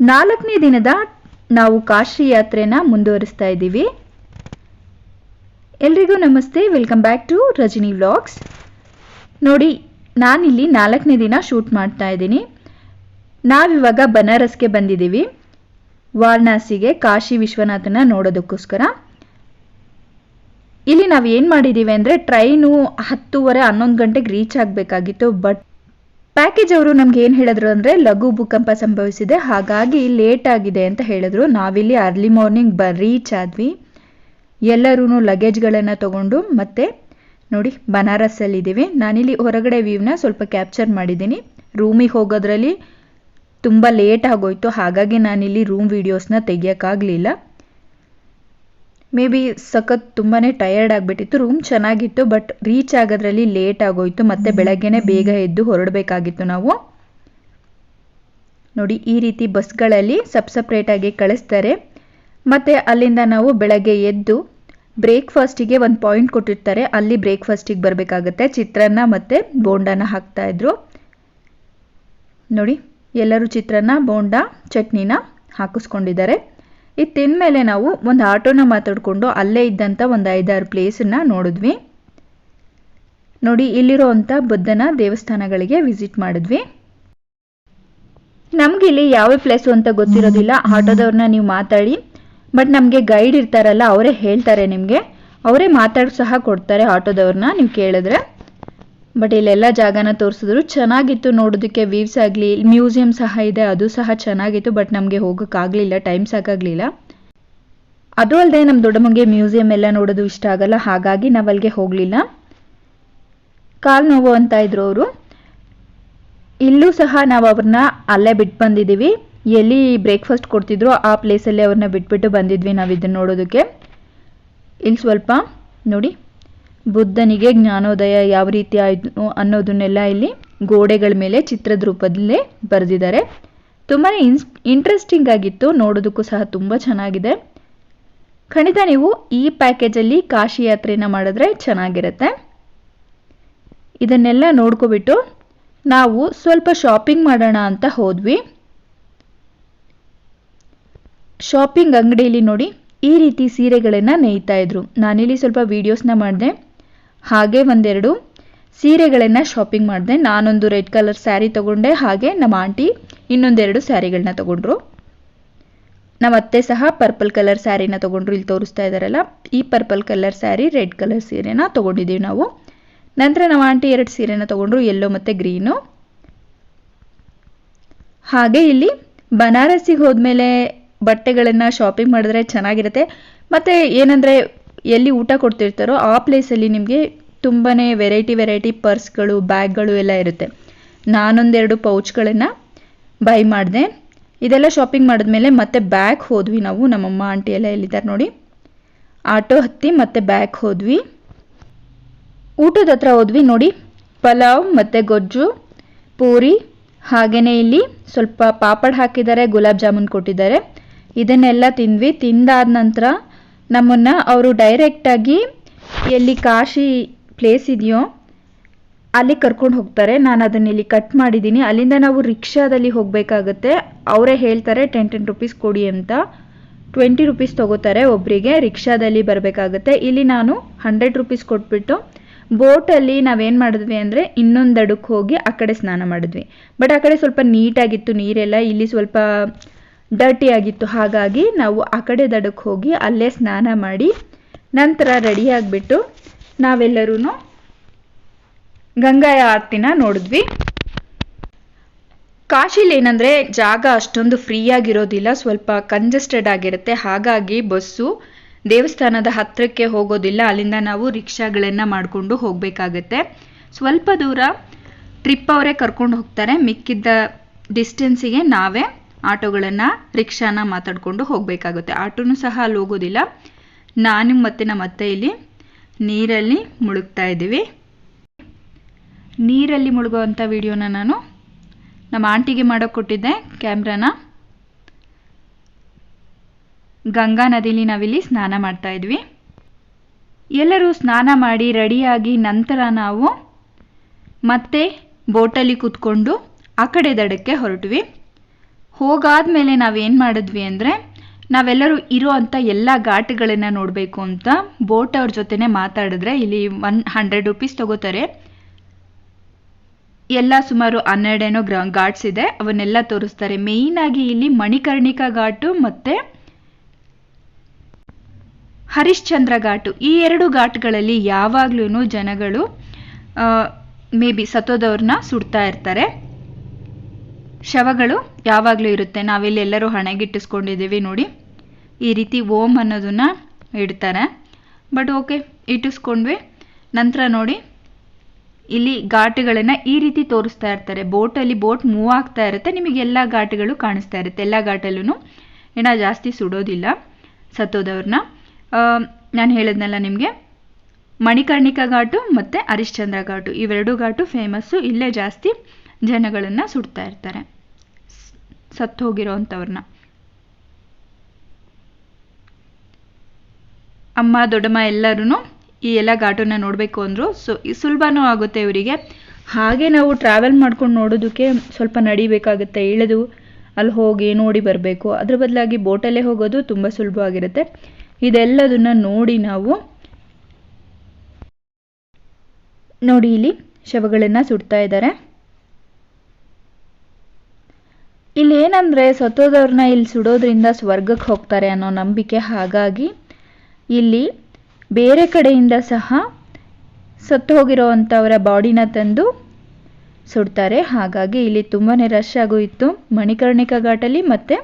ನಾಲ್ಕನೇ ದಿನದ ನಾವು ಕಾಶಿ ಯಾತ್ರೆನ ಮುಂದುವರಿಸ್ತಾ ಇದ್ದೀವಿ. ಎಲ್ರಿಗೂ ನಮಸ್ತೆ, welcome back to Rajani vlogs. ನೋಡಿ, ನಾನಿಲ್ಲಿ ನಾಲ್ಕನೇ ದಿನ ಶೂಟ್ ಮಾಡ್ತಾ ಇದ್ದೀನಿ. ನಾವಿವಾಗ ಬನಾರಸ್ಗೆ ಬಂದಿದ್ದೀವಿ. ವಾರಣಾಸಿಗೆ ಕಾಶಿ ವಿಶ್ವನಾಥನ ನೋಡೋದಕ್ಕೋಸ್ಕರ. ಇಲ್ಲಿ ನಾವು ಏನು ಮಾಡಿದ್ದೀವಿ ಅಂದರೆ, ಟ್ರೈನು ಹತ್ತೂವರೆ ಹನ್ನೊಂದು ಗಂಟೆಗೆ ರೀಚ್ ಆಗಬೇಕಾಗಿತ್ತು, ಬಟ್ ಪ್ಯಾಕೇಜ್ ಅವರು ನಮ್ಗೆ ಏನು ಹೇಳಿದ್ರು ಅಂದರೆ ಲಘು ಭೂಕಂಪ ಸಂಭವಿಸಿದೆ, ಹಾಗಾಗಿ ಲೇಟ್ ಆಗಿದೆ ಅಂತ ಹೇಳಿದ್ರು. ನಾವಿಲ್ಲಿ ಅರ್ಲಿ ಮಾರ್ನಿಂಗ್ ಬ ರೀಚ್ ಆದ್ವಿ ಎಲ್ಲರೂ ಲಗೇಜ್ಗಳನ್ನು ತಗೊಂಡು ಮತ್ತೆ ನೋಡಿ ಬನಾರಸ್ಸಲ್ಲಿದ್ದೀವಿ ನಾನಿಲ್ಲಿ ಹೊರಗಡೆ ವ್ಯೂವ್ನ ಸ್ವಲ್ಪ ಕ್ಯಾಪ್ಚರ್ ಮಾಡಿದ್ದೀನಿ. ರೂಮಿಗೆ ಹೋಗೋದ್ರಲ್ಲಿ ತುಂಬ ಲೇಟ್ ಆಗೋಯ್ತು, ಹಾಗಾಗಿ ನಾನಿಲ್ಲಿ ರೂಮ್ ವೀಡಿಯೋಸ್ನ ತೆಗಿಯೋಕ್ಕಾಗಲಿಲ್ಲ. ಮೇ ಬಿ ಸಖತ್ ತುಂಬಾ ಟಯರ್ಡ್ ಆಗಿಬಿಟ್ಟಿತ್ತು ರೂಮ್ ಚೆನ್ನಾಗಿತ್ತು ಬಟ್ ರೀಚ್ ಆಗೋದ್ರಲ್ಲಿ ಲೇಟ್ ಆಗೋಯ್ತು ಮತ್ತೆ ಬೆಳಗ್ಗೆನೆ ಬೇಗ ಎದ್ದು ಹೊರಡಬೇಕಾಗಿತ್ತು ನಾವು. ನೋಡಿ ಈ ರೀತಿ ಬಸ್ಗಳಲ್ಲಿ ಸಪ್ ಸಪ್ರೇಟಾಗಿ ಕಳಿಸ್ತಾರೆ. ಮತ್ತು ಅಲ್ಲಿಂದ ನಾವು ಬೆಳಗ್ಗೆ ಎದ್ದು ಬ್ರೇಕ್ಫಾಸ್ಟಿಗೆ ಒಂದು ಪಾಯಿಂಟ್ ಕೊಟ್ಟಿರ್ತಾರೆ. ಅಲ್ಲಿ ಬ್ರೇಕ್ಫಾಸ್ಟಿಗೆ ಬರಬೇಕಾಗತ್ತೆ. ಚಿತ್ರಾನ್ನ ಮತ್ತು ಬೋಂಡಾನ ಹಾಕ್ತಾಯಿದ್ರು ನೋಡಿ ಎಲ್ಲರೂ ಚಿತ್ರಾನ್ನ ಬೋಂಡ ಚಟ್ನಿನ ಹಾಕಿಸ್ಕೊಂಡಿದ್ದಾರೆ. ಇದು ತಿಂದಮೇಲೆ ನಾವು ಒಂದು ಆಟೋನ ಮಾತಾಡಿಕೊಂಡು ಅಲ್ಲೇ ಇದ್ದಂಥ ಒಂದು ಐದಾರು ಪ್ಲೇಸನ್ನ ನೋಡಿದ್ವಿ. ನೋಡಿ ಇಲ್ಲಿರೋ ಅಂಥ ಬುದ್ಧನ ದೇವಸ್ಥಾನಗಳಿಗೆ ವಿಸಿಟ್ ಮಾಡಿದ್ವಿ. ನಮ್ಗೆ ಇಲ್ಲಿ ಯಾವ ಪ್ಲೇಸು ಅಂತ ಗೊತ್ತಿರೋದಿಲ್ಲ. ಆಟೋದವ್ರನ್ನ ನೀವು ಮಾತಾಡಿ. ಬಟ್ ನಮಗೆ ಗೈಡ್ ಇರ್ತಾರಲ್ಲ ಅವರೇ ಹೇಳ್ತಾರೆ ನಿಮಗೆ. ಅವರೇ ಮಾತಾಡಿ ಸಹ ಕೊಡ್ತಾರೆ ಆಟೋದವ್ರನ್ನ ನೀವು ಕೇಳಿದ್ರೆ. ಬಟ್ ಇಲ್ಲೆಲ್ಲ ಜಾಗನ ತೋರಿಸಿದ್ರು. ಚೆನ್ನಾಗಿತ್ತು ನೋಡೋದಕ್ಕೆ ವೀವ್ಸ್ ಆಗಲಿ ಮ್ಯೂಸಿಯಂ ಸಹ ಇದೆ, ಅದು ಸಹ ಚೆನ್ನಾಗಿತ್ತು, ಬಟ್ ನಮಗೆ ಹೋಗೋಕ್ಕಾಗಲಿಲ್ಲ ಟೈಮ್ ಸಾಕಾಗಲಿಲ್ಲ ಅದು ಅಲ್ಲದೆ ನಮ್ಮ ದೊಡ್ಡಮ್ಮಂಗೆ ಮ್ಯೂಸಿಯಂ ಎಲ್ಲ ನೋಡೋದು ಇಷ್ಟ ಆಗಲ್ಲ, ಹಾಗಾಗಿ ನಾವು ಅಲ್ಲಿಗೆ ಹೋಗಲಿಲ್ಲ. ಕಾಲು ನೋವು ಅಂತ ಇದ್ರು ಅವರು. ಇಲ್ಲೂ ಸಹ ನಾವು ಅವ್ರನ್ನ ಅಲ್ಲೇ ಬಿಟ್ಟು ಬಂದಿದ್ದೀವಿ ಎಲ್ಲಿ ಬ್ರೇಕ್ಫಾಸ್ಟ್ ಕೊಡ್ತಿದ್ರು, ಆ ಪ್ಲೇಸಲ್ಲಿ ಅವ್ರನ್ನ ಬಿಟ್ಬಿಟ್ಟು ಬಂದಿದ್ವಿ ನಾವು ಇದನ್ನು ನೋಡೋದಕ್ಕೆ. ಇಲ್ಲಿ ಸ್ವಲ್ಪ, ನೋಡಿ. ಬುದ್ಧನಿಗೆ ಜ್ಞಾನೋದಯ ಯಾವ ರೀತಿ ಆಯಿತು ಅನ್ನೋದನ್ನೆಲ್ಲ ಇಲ್ಲಿ ಗೋಡೆಗಳ ಮೇಲೆ ಚಿತ್ರದ ರೂಪದಲ್ಲೇ ಬರೆದಿದ್ದಾರೆ. ತುಂಬಾ ಇನ್ಸ್ ಇಂಟ್ರೆಸ್ಟಿಂಗ್ ಆಗಿತ್ತು, ನೋಡೋದಕ್ಕೂ ಸಹ ತುಂಬ ಚೆನ್ನಾಗಿದೆ. ಖಂಡಿತ ನೀವು ಈ ಪ್ಯಾಕೇಜಲ್ಲಿ ಕಾಶಿ ಯಾತ್ರೆನ ಮಾಡಿದ್ರೆ ಚೆನ್ನಾಗಿರುತ್ತೆ. ಇದನ್ನೆಲ್ಲ ನೋಡ್ಕೊಬಿಟ್ಟು ನಾವು ಸ್ವಲ್ಪ ಶಾಪಿಂಗ್ ಮಾಡೋಣ ಅಂತ ಹೋದ್ವಿ. ಶಾಪಿಂಗ್ ಅಂಗಡಿಯಲ್ಲಿ ನೋಡಿ ಈ ರೀತಿ ಸೀರೆಗಳನ್ನು ನೇಯ್ತಾ ಇದ್ರು. ನಾನಿಲ್ಲಿ ಸ್ವಲ್ಪ ವೀಡಿಯೋಸ್ನ ಮಾಡಿದೆ. ಹಾಗೆ ಒಂದೆರಡು ಸೀರೆಗಳನ್ನು ಶಾಪಿಂಗ್ ಮಾಡಿದೆ. ನಾನೊಂದು ರೆಡ್ ಕಲರ್ ಸ್ಯಾರಿ ತೊಗೊಂಡೆ, ಹಾಗೆ ನಮ್ಮ ಆಂಟಿ ಇನ್ನೊಂದೆರಡು ಸ್ಯಾರಿಗಳನ್ನ ತೊಗೊಂಡ್ರು. ನಮ್ಮ ಅತ್ತೆ ಸಹ ಪರ್ಪಲ್ ಕಲರ್ ಸ್ಯಾರಿನ ತೊಗೊಂಡ್ರು, ಇಲ್ಲಿ ತೋರಿಸ್ತಾ ಇದ್ದಾರಲ್ಲ ಈ purple colour sari red colour ಸೀರೆನ ತೊಗೊಂಡಿದ್ದೀವಿ ನಾವು. ನಂತರ ನಮ್ಮ ಆಂಟಿ ಎರಡು ಸೀರೆನ ತೊಗೊಂಡ್ರು ಯೆಲ್ಲೋ ಮತ್ತು ಗ್ರೀನು ಹಾಗೆ ಇಲ್ಲಿ ಬನಾರಸ್ಸಿಗೆ ಹೋದ್ಮೇಲೆ ಬಟ್ಟೆಗಳನ್ನು ಶಾಪಿಂಗ್ ಮಾಡಿದ್ರೆ ಚೆನ್ನಾಗಿರುತ್ತೆ. ಮತ್ತು ಏನಂದರೆ ಎಲ್ಲಿ ಊಟ ಕೊಡ್ತಿರ್ತಾರೋ ಆ ಪ್ಲೇಸಲ್ಲಿ ನಿಮಗೆ ತುಂಬಾ ವೆರೈಟಿ ವೆರೈಟಿ ಪರ್ಸ್ಗಳು ಬ್ಯಾಗ್ಗಳು ಎಲ್ಲ ಇರುತ್ತೆ. ನಾನೊಂದೆರಡು ಪೌಚ್ಗಳನ್ನು ಬೈ ಮಾಡಿದೆ. ಇದೆಲ್ಲ ಶಾಪಿಂಗ್ ಮಾಡಿದ್ಮೇಲೆ ಮತ್ತೆ ಬ್ಯಾಗ್ ಹೋದ್ವಿ ನಾವು. ನಮ್ಮಮ್ಮ ಆಂಟಿ ಎಲ್ಲ ಎಲ್ಲಿದ್ದಾರೆ ನೋಡಿ. ಆಟೋ ಹತ್ತಿ ಮತ್ತೆ ಬ್ಯಾಗ್ ಹೋದ್ವಿ. ಊಟದ ಹತ್ರ ಹೋದ್ವಿ ನೋಡಿ. ಪಲಾವ್ ಮತ್ತು ಗೊಜ್ಜು, ಪೂರಿ ಹಾಗೆಯೇ ಇಲ್ಲಿ ಸ್ವಲ್ಪ ಪಾಪಡ್ ಹಾಕಿದ್ದಾರೆ, ಗುಲಾಬ್ ಜಾಮೂನ್ ಕೊಟ್ಟಿದ್ದಾರೆ. ಇದನ್ನೆಲ್ಲ ತಿಂದ್ವಿ. ತಿಂದಾದ ನಂತರ ನಮ್ಮನ್ನು ಅವರು ಡೈರೆಕ್ಟಾಗಿ ಎಲ್ಲಿ ಕಾಶಿ ಪ್ಲೇಸ್ ಇದೆಯೋ ಅಲ್ಲಿ ಕರ್ಕೊಂಡು ಹೋಗ್ತಾರೆ. ನಾನು ಅದನ್ನ ಇಲ್ಲಿ ಕಟ್ ಮಾಡಿದ್ದೀನಿ ಅಲ್ಲಿಂದ ನಾವು ರಿಕ್ಷಾದಲ್ಲಿ ಹೋಗಬೇಕಾಗತ್ತೆ. ಅವರೇ ಹೇಳ್ತಾರೆ ಟೆನ್ ಟೆನ್ ರುಪೀಸ್ ಕೊಡಿ ಅಂತ. ಟ್ವೆಂಟಿ ರುಪೀಸ್ ತೊಗೋತಾರೆ ಒಬ್ಬರಿಗೆ ರಿಕ್ಷಾದಲ್ಲಿ ಬರಬೇಕಾಗತ್ತೆ. ಇಲ್ಲಿ ನಾನು ಹಂಡ್ರೆಡ್ ರುಪೀಸ್ ಕೊಟ್ಬಿಟ್ಟು ಬೋಟಲ್ಲಿ ನಾವೇನು ಮಾಡಿದ್ವಿ ಅಂದರೆ ಇನ್ನೊಂದು ಅಡುಕ್ಕೆ ಹೋಗಿ ಆ ಕಡೆ ಸ್ನಾನ ಮಾಡಿದ್ವಿ. ಬಟ್ ಆ ಕಡೆ ಸ್ವಲ್ಪ ನೀಟಾಗಿತ್ತು ನೀರೆಲ್ಲ. ಇಲ್ಲಿ ಸ್ವಲ್ಪ ಡರ್ಟಿ ಆಗಿತ್ತು. ಹಾಗಾಗಿ ನಾವು ಆ ಕಡೆ ದಡಕ್ಕೆ ಹೋಗಿ ಅಲ್ಲೇ ಸ್ನಾನ ಮಾಡಿ ನಂತರ ರೆಡಿಯಾಗಿಬಿಟ್ಟು ನಾವೆಲ್ಲರೂ ಗಂಗಾಯ ಆರತಿನ ನೋಡಿದ್ವಿ. ಕಾಶಿಲಿ ಏನಂದರೆ ಜಾಗ ಅಷ್ಟೊಂದು ಫ್ರೀಯಾಗಿರೋದಿಲ್ಲ ಸ್ವಲ್ಪ ಕಂಜೆಸ್ಟೆಡ್ ಆಗಿರುತ್ತೆ. ಹಾಗಾಗಿ ಬಸ್ಸು ದೇವಸ್ಥಾನದ ಹತ್ತಿರಕ್ಕೆ ಹೋಗೋದಿಲ್ಲ. ಅಲ್ಲಿಂದ ನಾವು ರಿಕ್ಷಾಗಳನ್ನು ಮಾಡಿಕೊಂಡು ಹೋಗಬೇಕಾಗತ್ತೆ. ಸ್ವಲ್ಪ ದೂರ ಟ್ರಿಪ್ ಅವರೇ ಕರ್ಕೊಂಡು ಹೋಗ್ತಾರೆ. ಮಿಕ್ಕಿದ್ದ ಡಿಸ್ಟೆನ್ಸಿಗೆ ನಾವೇ ಆಟೋಗಳನ್ನು ರಿಕ್ಷಾನ ಮಾತಾಡ್ಕೊಂಡು ಹೋಗಬೇಕಾಗುತ್ತೆ. ಆಟೋನೂ ಸಹ ಅಲ್ಲಿ ಹೋಗೋದಿಲ್ಲ. ನಾನು ಮತ್ತೆ ನಮ್ಮ ಅತ್ತೆ ಇಲ್ಲಿ. ನೀರಲ್ಲಿ ಮುಳುಗ್ತಾ ಇದ್ದೀವಿ. ನೀರಲ್ಲಿ ಮುಳುಗುವಂಥ ವಿಡಿಯೋನ ನಾನು ನಮ್ಮ ಆಂಟಿಗೆ ಮಾಡೋಕೆ ಕೊಟ್ಟಿದ್ದೆ, ಕ್ಯಾಮ್ರಾನ. ಗಂಗಾ ನದಿಲಿ ನಾವಿಲ್ಲಿ ಸ್ನಾನ ಮಾಡ್ತಾ ಇದ್ವಿ. ಎಲ್ಲರೂ ಸ್ನಾನ ಮಾಡಿ ರೆಡಿಯಾಗಿ ನಂತರ ನಾವು ಮತ್ತೆ ಬೋಟಲ್ಲಿ ಕೂತ್ಕೊಂಡು ಆ ಕಡೆ ದಡಕ್ಕೆ ಹೊರಟ್ವಿ. ಹೋಗಾದ್ಮೇಲೆ ನಾವೇನು ಮಾಡಿದ್ವಿ ಅಂದರೆ ನಾವೆಲ್ಲರೂ ಇರೋ ಅಂಥ ಎಲ್ಲ ಘಾಟ್ಗಳನ್ನು ನೋಡಬೇಕು ಅಂತ ಬೋಟ್ ಅವ್ರ ಜೊತೆನೇ ಮಾತಾಡಿದ್ರೆ ಇಲ್ಲಿ ಒನ್ ಹಂಡ್ರೆಡ್ ರುಪೀಸ್ ತಗೋತಾರೆ. ಎಲ್ಲ ಸುಮಾರು ಹನ್ನೆರಡೇನೋ ಗ್ರ, ಘಾಟ್ಸ್ ಇದೆ, ಅವನ್ನೆಲ್ಲ ತೋರಿಸ್ತಾರೆ. ಆಗಿ ಇಲ್ಲಿ ಮಣಿಕರ್ಣಿಕಾ ಘಾಟು ಮತ್ತೆ ಹರಿಶ್ಚಂದ್ರ ಘಾಟು. ಈ ಎರಡು ಘಾಟ್ಗಳಲ್ಲಿ ಯಾವಾಗ್ಲೂ ಜನಗಳು ಮೇ ಬಿ ಸತ್ತೋದವ್ರನ್ನ ಸುಡ್ತಾ ಇರ್ತಾರೆ. ಶವಗಳು ಯಾವಾಗಲೂ ಇರುತ್ತೆ. ನಾವಿಲ್ಲಿ ಎಲ್ಲರೂ ಹಣೆಗಿಟ್ಟಿಸ್ಕೊಂಡಿದ್ದೀವಿ ನೋಡಿ. ಈ ರೀತಿ ಓಂ ಅನ್ನೋದನ್ನ ಇಡ್ತಾರೆ. ಬಟ್ ಓಕೆ, ಇಟ್ಟಿಸ್ಕೊಂಡ್ವಿ. ನಂತರ ನೋಡಿ, ಇಲ್ಲಿ ಘಾಟುಗಳನ್ನು ಈ ರೀತಿ ತೋರಿಸ್ತಾ ಇರ್ತಾರೆ. ಬೋಟಲ್ಲಿ ಬೋಟ್ ಮೂವ್ ಆಗ್ತಾ ಇರುತ್ತೆ. ನಿಮಗೆ ಎಲ್ಲ ಘಾಟುಗಳು ಕಾಣಿಸ್ತಾ ಇರುತ್ತೆ. ಎಲ್ಲ ಘಾಟಲ್ಲೂ ಏನ ಜಾಸ್ತಿ ಸುಡೋದಿಲ್ಲ ಸತ್ತೋದವ್ರನ್ನ. ನಾನು ಹೇಳಿದ್ನಲ್ಲ ನಿಮಗೆ? ಮಣಿಕರ್ಣಿಕಾ ಘಾಟು ಮತ್ತು ಹರಿಶ್ಚಂದ್ರ ಘಾಟು. ಇವೆರಡು ಘಾಟು ಫೇಮಸ್ಸು ಇಲ್ಲೇ ಜಾಸ್ತಿ. ಜನಗಳನ್ನು ಸುಡ್ತಾ ಇರ್ತಾರೆ. ಸತ್ತು ಹೋಗಿರೋವಂಥವ್ರನ್ನ ಅಮ್ಮ, ದೊಡ್ಡಮ್ಮ ಎಲ್ಲರೂ ಈ ಎಲ್ಲ ಘಾಟನ್ನ ನೋಡಬೇಕು ಅಂದರು. ಸೊ ಸುಲಭನೂ ಆಗುತ್ತೆ ಇವರಿಗೆ. ಹಾಗೆ ನಾವು ಟ್ರಾವೆಲ್ ಮಾಡ್ಕೊಂಡು ನೋಡೋದಕ್ಕೆ ಸ್ವಲ್ಪ ನಡಿಬೇಕಾಗುತ್ತೆ. ಇಳಿದು ಅಲ್ಲಿ ಹೋಗಿ ನೋಡಿ ಬರಬೇಕು. ಅದ್ರ ಬದಲಾಗಿ ಬೋಟಲ್ಲೇ ಹೋಗೋದು ತುಂಬ ಸುಲಭವಾಗಿರುತ್ತೆ ಇದೆಲ್ಲದನ್ನ ನೋಡಿ ನಾವು ನೋಡಿ ಇಲ್ಲಿ ಶವಗಳನ್ನು ಸುಡ್ತಾ ಇದ್ದಾರೆ. ಇಲ್ಲಿ ಏನಂದರೆ ಸತ್ತೋದವ್ರನ್ನ ಇಲ್ಲಿ ಸುಡೋದ್ರಿಂದ ಸ್ವರ್ಗಕ್ಕೆ ಹೋಗ್ತಾರೆ ಅನ್ನೋ ನಂಬಿಕೆ, ಹಾಗಾಗಿ ಇಲ್ಲಿ ಬೇರೆ ಕಡೆಯಿಂದ ಸಹ ಸತ್ತು ಹೋಗಿರೋವಂಥವರ ಬಾಡಿನ ತಂದು ಸುಡ್ತಾರೆ. ಹಾಗಾಗಿ ಇಲ್ಲಿ ತುಂಬಾ ರಶ್ ಆಗು ಇತ್ತು ಮಣಿಕರ್ಣಿಕಾ ಘಾಟಲ್ಲಿ ಮತ್ತು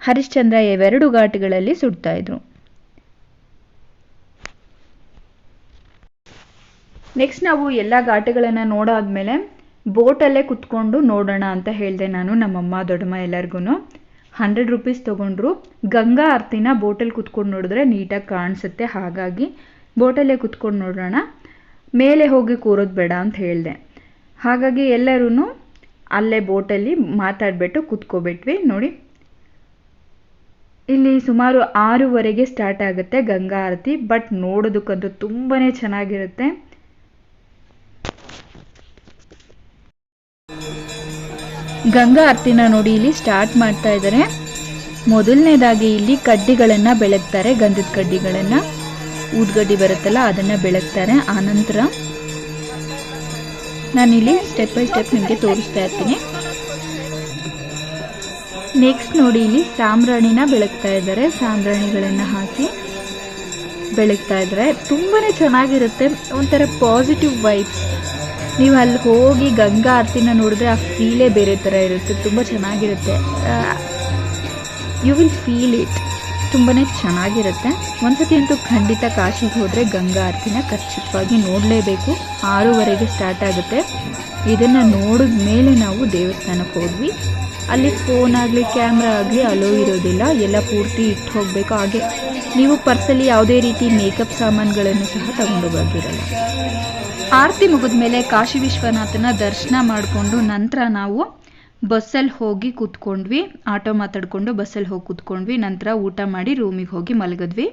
ಹರಿಶ್ಚಂದ್ರ ಇವೆರಡು ಘಾಟ್ಗಳಲ್ಲಿ ಸುಡ್ತಾ ಇದ್ರು. ನೆಕ್ಸ್ಟ್ ನಾವು ಎಲ್ಲ ಘಾಟುಗಳನ್ನು ನೋಡಾದ್ಮೇಲೆ ಬೋಟಲ್ಲೇ ಕುತ್ಕೊಂಡು ನೋಡೋಣ ಅಂತ ಹೇಳಿದೆ ನಾನು ನಮ್ಮಮ್ಮ, ದೊಡ್ಡಮ್ಮ ಎಲ್ಲರಿಗೂ ಹಂಡ್ರೆಡ್ ರುಪೀಸ್ ತೊಗೊಂಡ್ರು. ಗಂಗಾ ಆರತಿನ ಬೋಟಲ್ಲಿ ಕುತ್ಕೊಂಡು ನೋಡಿದ್ರೆ ನೀಟಾಗಿ ಕಾಣಿಸುತ್ತೆ. ಹಾಗಾಗಿ ಬೋಟಲ್ಲೇ ಕುತ್ಕೊಂಡು ನೋಡೋಣ. ಮೇಲೆ ಹೋಗಿ ಕೂರೋದು ಬೇಡ ಅಂತ ಹೇಳಿದೆ. ಹಾಗಾಗಿ ಎಲ್ಲರೂ ಅಲ್ಲೇ ಬೋಟಲ್ಲಿ ಮಾತಾಡಿಬಿಟ್ಟು ಕುತ್ಕೋಬಿಟ್ವಿ. ನೋಡಿ. ಇಲ್ಲಿ ಸುಮಾರು ಆರೂವರೆಗೆ ಸ್ಟಾರ್ಟ್ ಆಗುತ್ತೆ ಗಂಗಾ ಆರತಿ. ಬಟ್ ನೋಡೋದಕ್ಕಂತೂ ತುಂಬಾ ಚೆನ್ನಾಗಿರುತ್ತೆ. ಗಂಗಾ ಆರತಿನ ನೋಡಿ ಇಲ್ಲಿ ಸ್ಟಾರ್ಟ್ ಮಾಡ್ತಾ ಇದ್ದಾರೆ ಮೊದಲನೇದಾಗಿ ಇಲ್ಲಿ ಕಡ್ಡಿಗಳನ್ನು ಬೆಳಗ್ತಾರೆ, ಗಂಧದ ಕಡ್ಡಿಗಳನ್ನು. ಊದ್ಗಡ್ಡಿ ಬರುತ್ತಲ್ಲ, ಅದನ್ನು ಬೆಳಗ್ತಾರೆ. ಆನಂತರ ನಾನಿಲ್ಲಿ ಸ್ಟೆಪ್ ಬೈ ಸ್ಟೆಪ್ ನಿಮಗೆ ತೋರಿಸ್ತಾ ಇರ್ತೀನಿ. ನೆಕ್ಸ್ಟ್ ನೋಡಿ ಇಲ್ಲಿ ಸಾಂಬ್ರಾಣಿನ ಬೆಳಗ್ತಾ ಇದ್ದಾರೆ ಸಾಂಬ್ರಾಣಿಗಳನ್ನು ಹಾಕಿ ಬೆಳಗ್ತಾ ಇದ್ದಾರೆ ತುಂಬಾ ಚೆನ್ನಾಗಿರುತ್ತೆ. ಒಂಥರ ಪಾಸಿಟಿವ್ ವೈಬ್ಸ್ ನೀವು ಅಲ್ಲಿ ಹೋಗಿ ಗಂಗಾ ಆರತಿನ ನೋಡಿದ್ರೆ ಆ ಫೀಲೇ ಬೇರೆ ಥರ ಇರುತ್ತೆ, ತುಂಬ ಚೆನ್ನಾಗಿರುತ್ತೆ. ಯು ವಿಲ್ ಫೀಲ್ ಇಟ್ ತುಂಬಾ ಚೆನ್ನಾಗಿರುತ್ತೆ. ಒಂದ್ಸತಿ ಅಂತೂ ಖಂಡಿತ ಕಾಶಿಗೆ ಹೋದರೆ ಗಂಗಾ ಆರತಿನ ಖಚಿತವಾಗಿ ನೋಡಲೇಬೇಕು. ಆರೂವರೆಗೆ ಸ್ಟಾರ್ಟ್ ಆಗುತ್ತೆ. ಇದನ್ನು ನೋಡಿದ ಮೇಲೆ ನಾವು ದೇವಸ್ಥಾನಕ್ಕೆ ಹೋದ್ವಿ. ಅಲ್ಲಿ ಫೋನ್ ಆಗಲಿ ಕ್ಯಾಮ್ರಾ ಆಗಲಿ, ಅಲೋ ಇರೋದಿಲ್ಲ. ಎಲ್ಲ ಪೂರ್ತಿ ಇಟ್ಟು ಹೋಗಬೇಕು. ಹಾಗೆ ನೀವು ಪರ್ಸಲ್ಲಿ ಯಾವುದೇ ರೀತಿ ಮೇಕಪ್ ಸಾಮಾನುಗಳನ್ನು ಸಹ ತಗೊಂಡು ಬರ್ತಿರಲ್ಲ. ಆರತಿ ಮುಗಿದ ಮೇಲೆ ಕಾಶಿ ವಿಶ್ವನಾಥನ ದರ್ಶನ ಮಾಡಿಕೊಂಡು ನಂತರ ನಾವು ಬಸ್ಸಲ್ಲಿ ಹೋಗಿ ಕೂತ್ಕೊಂಡ್ವಿ. ಆಟೋ ಮಾತಾಡಿಕೊಂಡು ಬಸ್ಸಲ್ಲಿ ಹೋಗಿ ಕೂತ್ಕೊಂಡ್ವಿ. ನಂತರ ಊಟ ಮಾಡಿ ರೂಮಿಗೆ ಹೋಗಿ ಮಲಗಿದ್ವಿ.